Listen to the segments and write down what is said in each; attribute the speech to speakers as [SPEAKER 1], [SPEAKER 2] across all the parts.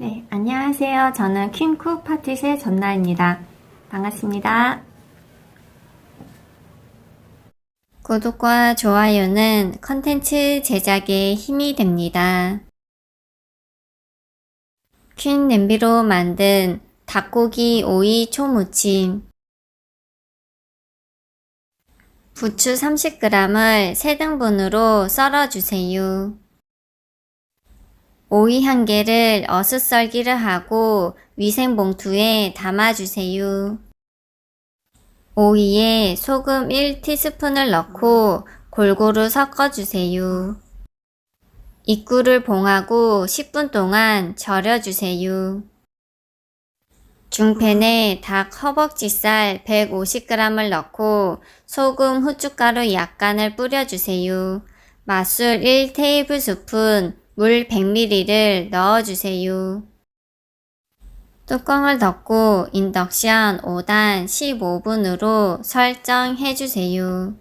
[SPEAKER 1] 네, 안녕하세요. 저는 퀸쿡 파티의 전나입니다. 반갑습니다. 구독과 좋아요는 컨텐츠 제작에 힘이 됩니다. 퀸 냄비로 만든 닭고기 오이 초무침 부추 30g을 3등분으로 썰어주세요. 오이 한 개를 어슷썰기를 하고 위생 봉투에 담아주세요. 오이에 소금 1티스푼을 넣고 골고루 섞어주세요. 입구를 봉하고 10분 동안 절여주세요. 중팬에 닭 허벅지살 150g을 넣고 소금, 후춧가루 약간을 뿌려주세요. 맛술 1테이블스푼, 물 100ml를 넣어주세요. 뚜껑을 덮고 인덕션 5단 15분으로 설정해주세요.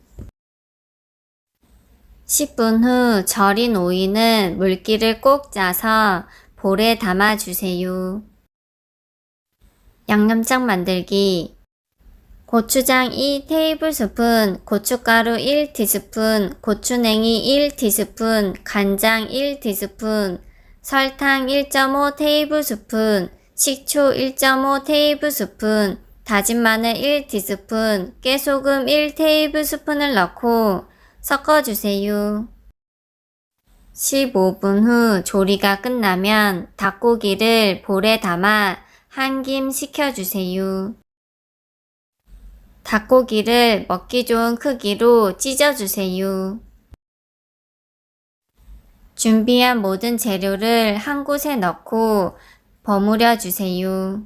[SPEAKER 1] 10분 후 절인 오이는 물기를 꼭 짜서 볼에 담아주세요. 양념장 만들기 고추장 2 테이블스푼, 고춧가루 1티스푼, 고추냉이 1티스푼, 간장 1티스푼, 설탕 1.5 테이블스푼, 식초 1.5 테이블스푼, 다진 마늘 1티스푼, 깨소금 1 테이블스푼을 넣고 섞어주세요. 15분 후 조리가 끝나면 닭고기를 볼에 담아 한 김 식혀주세요. 닭고기를 먹기 좋은 크기로 찢어주세요. 준비한 모든 재료를 한 곳에 넣고 버무려 주세요.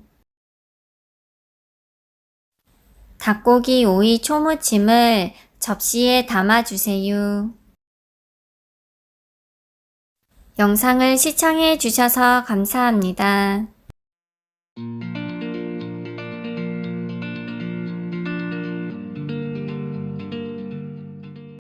[SPEAKER 1] 닭고기 오이 초무침을 접시에 담아 주세요. 영상을 시청해 주셔서 감사합니다.